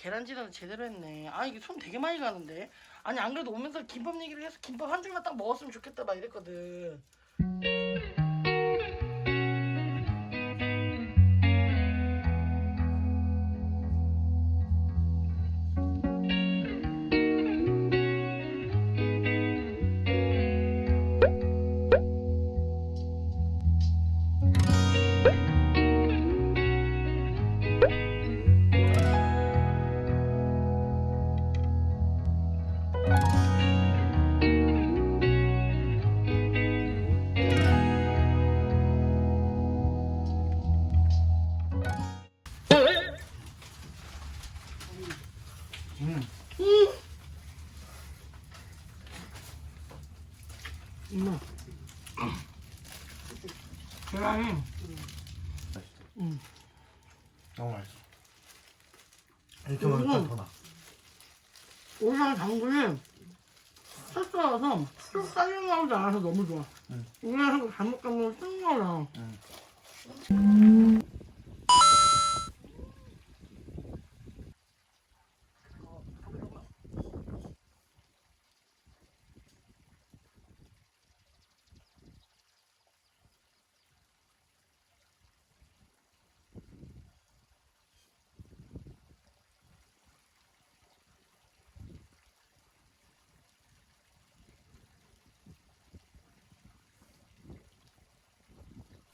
계란찜은 제대로 했네. 아 이게 손 되게 많이 가는데. 아니 안 그래도 오면서 김밥 얘기를 해서 김밥 한 줄만 딱 먹었으면 좋겠다 막 이랬거든. 오이랑 당근이 섞어서 쑥 살려 나오지 않아서 너무 좋아. 응. 우리랑 잘못 가면 쑥 나와. 이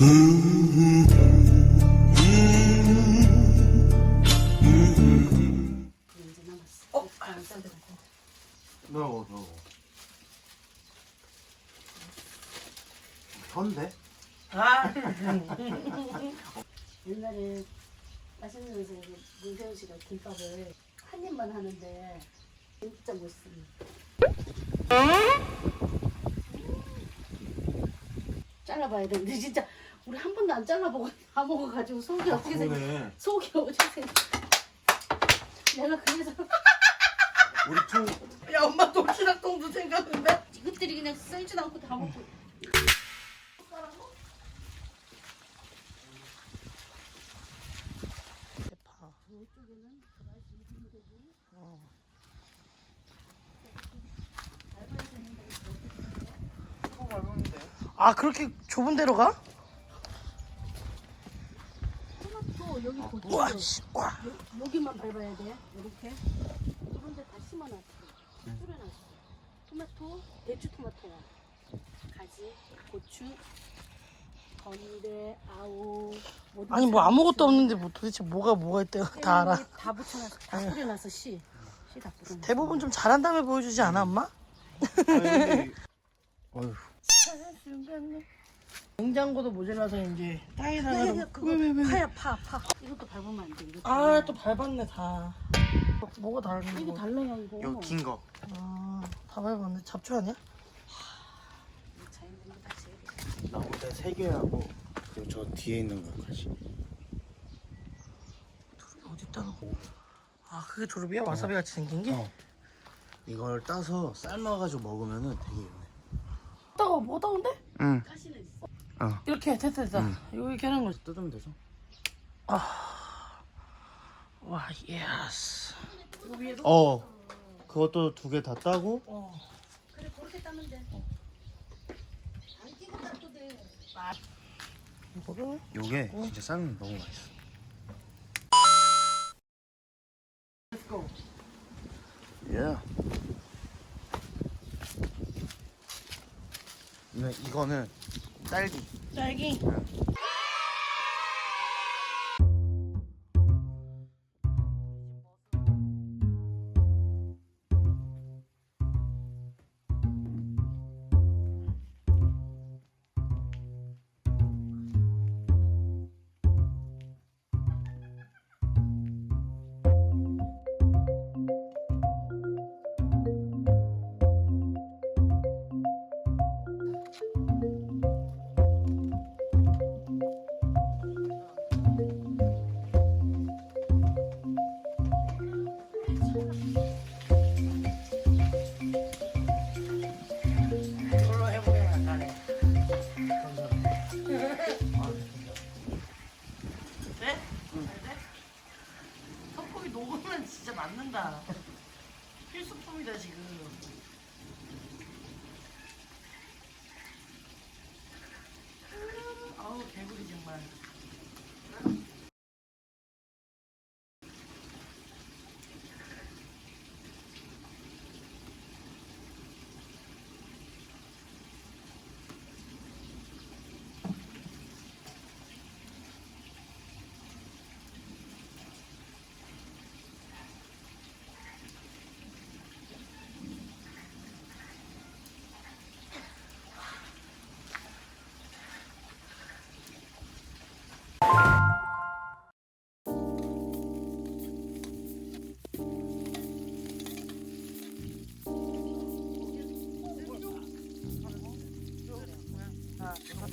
어. 넣어, 넣어. 선데? 아, 옛날에 맛있는 데서 문세윤 씨가 김밥을 한 입만 하는데 진짜 멋있습니다. 잘라봐야 되는데 진짜 우리 한 번도 안 잘라보고 다 먹어가지고 속이 어떻게 생 그러네. 속이 어떻게 생 내가 그래서 우리 투 야 엄마 도시락 통도 생겼는데. 이것들이 그냥 썰지도 않고 다 먹고. 아 그렇게 좁은 데로 가? 토마토 여기 고추 우와, 씨, 와. 여- 여기만 밟아야 돼. 이렇게. 이런 데 다 심어놨어. 뿌려놨어. 토마토, 대추 토마토야. 가지, 고추, 건대, 아우. 모든 아니 뭐 사- 아무것도 없는데 뭐 도대체 뭐가 뭐가 있대요? 다 알아. 다 붙여놨어. 다 뿌려놨어, 씨. 씨 다 뿌려놨어. 대부분 좀 잘한 다음에 보여주지 않아 엄마? 어휴. 냉장고도 모자라서 이제 땅에다가 그거? 파야, 파, 파. 이것도 밟으면 안 돼. 이거 아또 밟았네 다. 뭐가 다른 이거 거? 달라요, 이거. 이거 긴 거. 아, 다 밟았네. 잡초 아니야? 다 제일. 나무대 세 개하고 그리고 저 뒤에 있는 거까지. 어디 있다는 거? 아 그게 도르비야? 와사비 같이 생긴 게? 어. 이걸 따서 삶아가지고 먹으면은 되게 좋네. 따가워 뭐가 따가운데? 응. 가시는 있어. 이렇게 됐다 됐다. 이렇게 하는 거지. 뜯으면 되죠. 와 예스. 위에도? 어. 그것도 두 개 다 따고 어. 그래, 그렇게 따면 돼. 안 끼고 따도 돼. 이거를 요게 진짜 삶으면 너무 맛있어. Let's go. 예. 근데 이거는 딸기. 딸기. 자, 필수품이다 지금. 아우 개구리 정말. 토마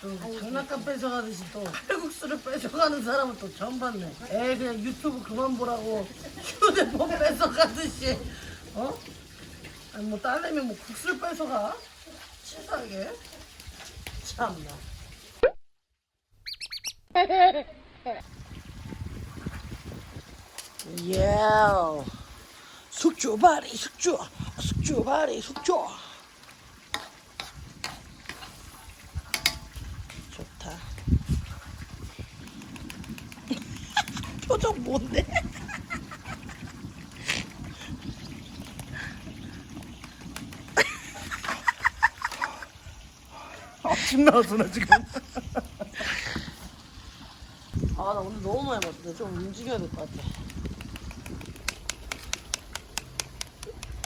또 장난감 뺏어가듯이 또 칼국수를 뺏어가는 사람은 또 처음 봤네. 에 그냥 유튜브 그만 보라고 휴대폰 뺏어가듯이 어? 아니 뭐 딸내미 뭐 국수를 뺏어가? 치사하게 참나. 예. 숙주 바리 숙주 숙주 바리 숙주. 좋다. 표정 뭔데? 아, 침 나왔어 나 지금. 아 나 오늘 너무 많이 먹었는데 좀 움직여야 될 것 같아.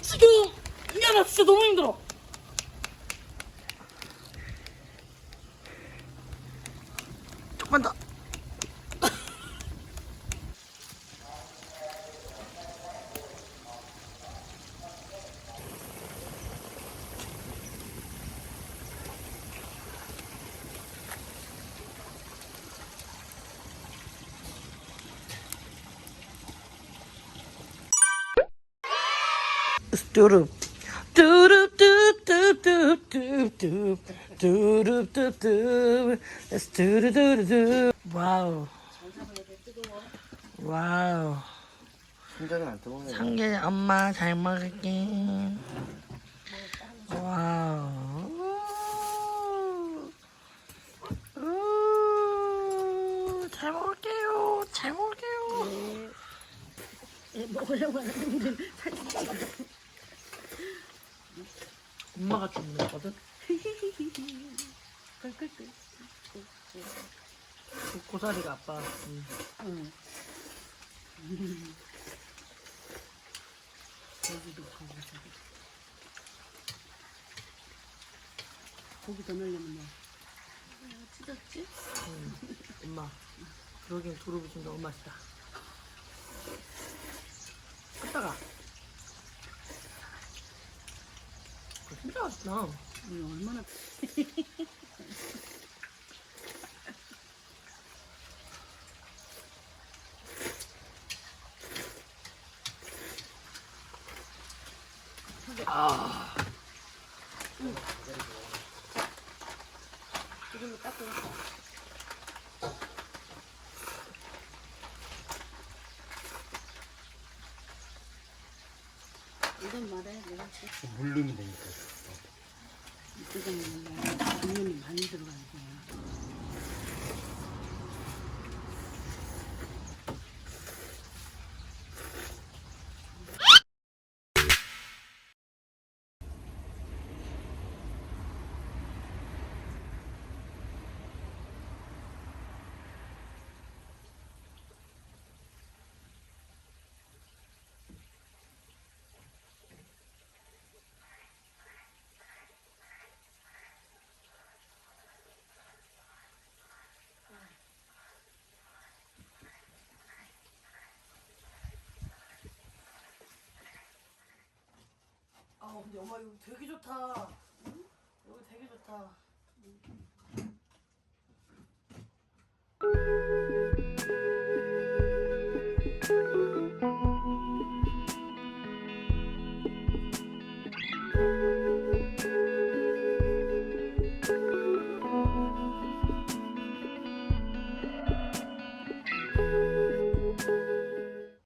지금 야나 진짜 너무 힘들어. 뚜룹 뚜룹 뚜뚜뚜뚜뚜 뚜룹 뚜뚜 뚜루뚜루뚜 와우 와우 순자는 안 뜨거워요. 상계 엄마 잘 먹을게 와우 우, 잘 먹을게요 잘 먹을게요 먹으려고 하는데 엄마가 주문했거든 꿀꿀꿀. 그 고사리가 아빠 음. 응. 여기도 가고 저기. 고기 더 넣으려면 뭐. 찢었지? 엄마 여긴 두릅이 좀 너무 맛있다 끄다가 맛있다. 이거 얼마나 아. 기름을 닦고 이건 말해 내가 물 넣으면 되니까. 이쪽에는 당면이 많이 들어가는 거 근데 엄마 이거 되게 좋다. 여기 되게 좋다